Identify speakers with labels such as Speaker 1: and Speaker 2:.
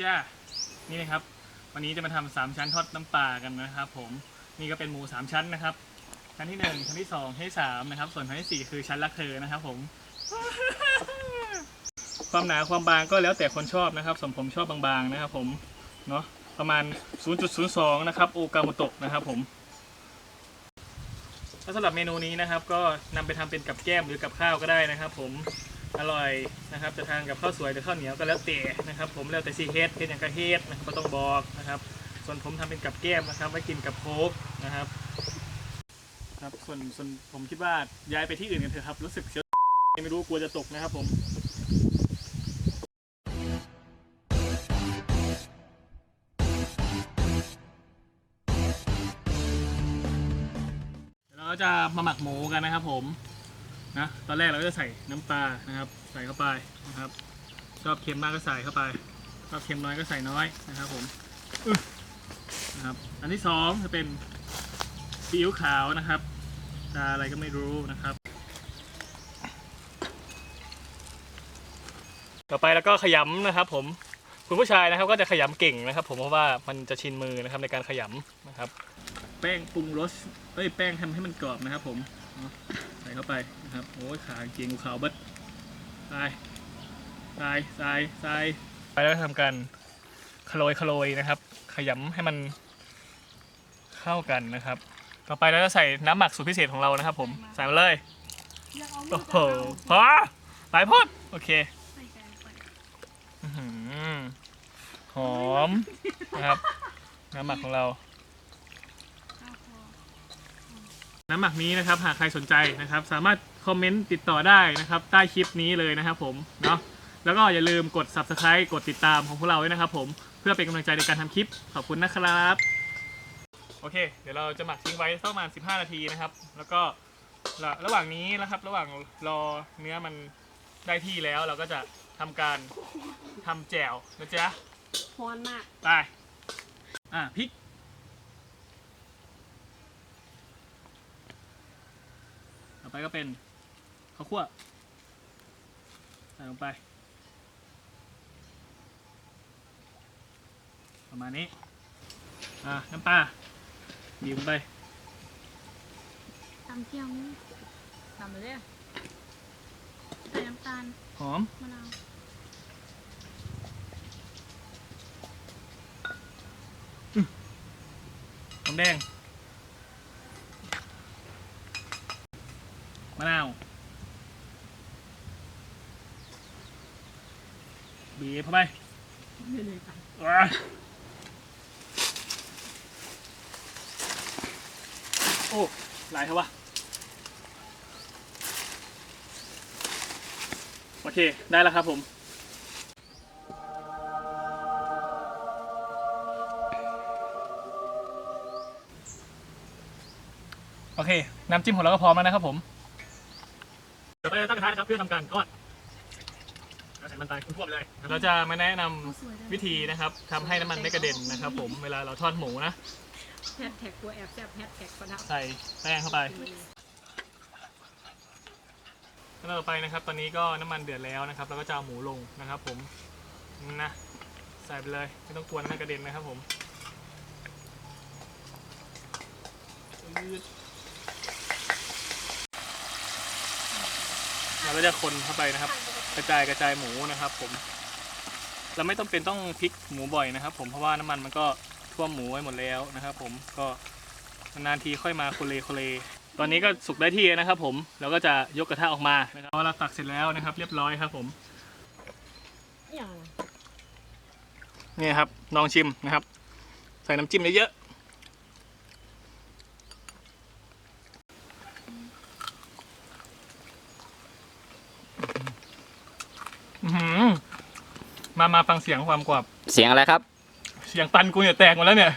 Speaker 1: จ้านี่นะครับ วันนี้จะมาทำสามชั้นทอดน้ำปลากันนะครับ ผมนี่ก็เป็นหมูสามชั้นนะครับชั้นที่หนึ่งชั้นที่สองชั้นที่สามนะครับ ส่วนชั้นที่สี่คือชั้นรักเธอนะครับ ผม ความหนาความบางก็แล้วแต่คนชอบนะครับสมผมชอบบางๆนะครับ ผมเนาะประมาณ 0.02 นะครับ โอกาโมโตะนะครับ ผมแล้วสำหรับเมนูนี้นะครับ ก็นำไปทำเป็นกับแก้มหรือกับข้าวก็ได้นะครับ ผม อร่อยนะครับจะทานกับข้าวสวยหรือข้าวเหนียวก็แล้วแต่นะครับ ผมแล้วแต่ซีเฮดเฮ็ดอย่างกระเฮ็ดนะครับก็ต้องบอกนะครับ ส่วนผมทำเป็นกับแก้มนะครับไว้กินกับโค้กนะครับ ครับส่วนส่วนผมคิดว่าย้ายไปที่อื่นกันเถอะครับ รู้สึกเสียวไม่รู้กลัวจะตกนะครับผมเดี๋ยวเราจะมาหมักหมูกันนะครับผม นะตอนแรกเราก็จะใส่น้ำปลานะครับ ใส่เข้าไปนะครับ ชอบเค็มมากก็ใส่เข้าไปชอบเค็มน้อยก็ใส่น้อยนะครับผมนะครับ อันที่สองจะเป็นซีอิ๊วขาวนะครับตาอะไรก็ไม่รู้นะครับ ต่อไปแล้วก็ขยำนะครับ ผมคุณผู้ชายนะครับก็จะขยำเก่งนะครับ ผมเพราะว่ามันจะชินมือนะครับในการขยำนะครับ แป้งปรุงรสเอ้ยแป้งทำให้มันกรอบนะครับ ผม ใส่เข้าไปนะครับ โอ้ยขาเกียงกูขาวเบิดทรายทรายทรายทรายไปแล้วทำการขโรยขโรยนะครับ ขยำให้มันเข้ากันนะครับ ต่อไปเราจะใส่น้ำหมักสูตรพิเศษของเรานะครับ ผม ใส่มาเลย
Speaker 2: อยากเอา
Speaker 1: โอ้โหพอหลายพดโอเค
Speaker 2: ใส่ใจไป
Speaker 1: อื้อหือหอมนะครับ น้ำหมักของเรา
Speaker 2: ข้าวพอ
Speaker 1: น้ำหมักนี้นะครับ หากใครสนใจนะครับ สามารถคอมเมนต์ติดต่อได้นะครับ ใต้คลิปนี้เลยนะครับผมเนาะแล้วก็อย่าลืมกด subscribe กดติดตามของพวกเราด้วยนะครับ ผมเพื่อเป็นกำลังใจในการทำคลิปขอบคุณนะครับโอเค เดี๋ยวเราจะหมักทิ้งไว้สักประมาณ 15 นาทีนะครับ แล้วก็ระระหว่างนี้นะครับ ระหว่างรอเนื้อมันได้ที่แล้วเราก็จะทำการทำแจ่วนะจ๊ะ
Speaker 2: ฮอนมาก
Speaker 1: ไป อะพริก ต่อ ไปก็เป็นข้าวคั่วใส่ลงไป ประมาณนี้ อะน้ำปลาบีบลงไป
Speaker 2: ตำเกี๊ยวนี่ตำไปเลยใส่น้ำตาล
Speaker 1: หอม
Speaker 2: มะนาว
Speaker 1: หอมแดงะนาวบีบเข้าไป
Speaker 2: เลยค่ะ
Speaker 1: อะโอ้หลายเท่าวะโอเค ได้แล้วครับผม โอเค น้ำจิ้มของเราก็พร้อมแล้วนะครับผม เดี๋ยวไปตั้งกระทะนะครับเพื่อทำการทอดแล้วใส่มันตายคุณพวกเลยเราจะมาแนะนำ
Speaker 2: เอาสวยด้วย
Speaker 1: วิธีนะครับทำให้น้ำมันไม่กระเด็นนะครับ ผมเวลาเราทอดหมูนะ
Speaker 2: แฮชแท็กตัวแอบแซ่บแฮชแท็กประดับ
Speaker 1: ใส่แป้งเข้าไปขั้นตอนต่อไปนะครับ ตอนนี้ก็น้ำมันเดือดแล้วนะครับเราก็จะเอาหมูลงนะครับ ผมนะใส่ไปเลยไม่ต้องกลัวน้ำมันกระเด็นนะครับ ผม เราก็จะคนเข้าไปนะครับ กระจายกระจายหมูนะครับ ผม เราไม่ต้องเป็นต้องพลิกหมูบ่อยนะครับ ผมเพราะว่าน้ำมันมันก็ท่วมหมูไว้หมดแล้วนะครับ ผมก็นานๆทีค่อยมาโคเลโคเล ตอนนี้ก็สุกได้ที่นะครับ ผมเราก็จะยกกระทะออกมานะครับพอเราตักเสร็จแล้วนะครับ เรียบร้อยครับ ผม
Speaker 2: อย่าง
Speaker 1: นี่ครับลองชิมนะครับ ใส่น้ำจิ้มเยอะๆ อื้อหือมามาฟังเสียงความกรอบ
Speaker 3: เสียงอะไรครับ
Speaker 1: เสียงปันกูเนี่ยแตกหมดแล้วเนี่ย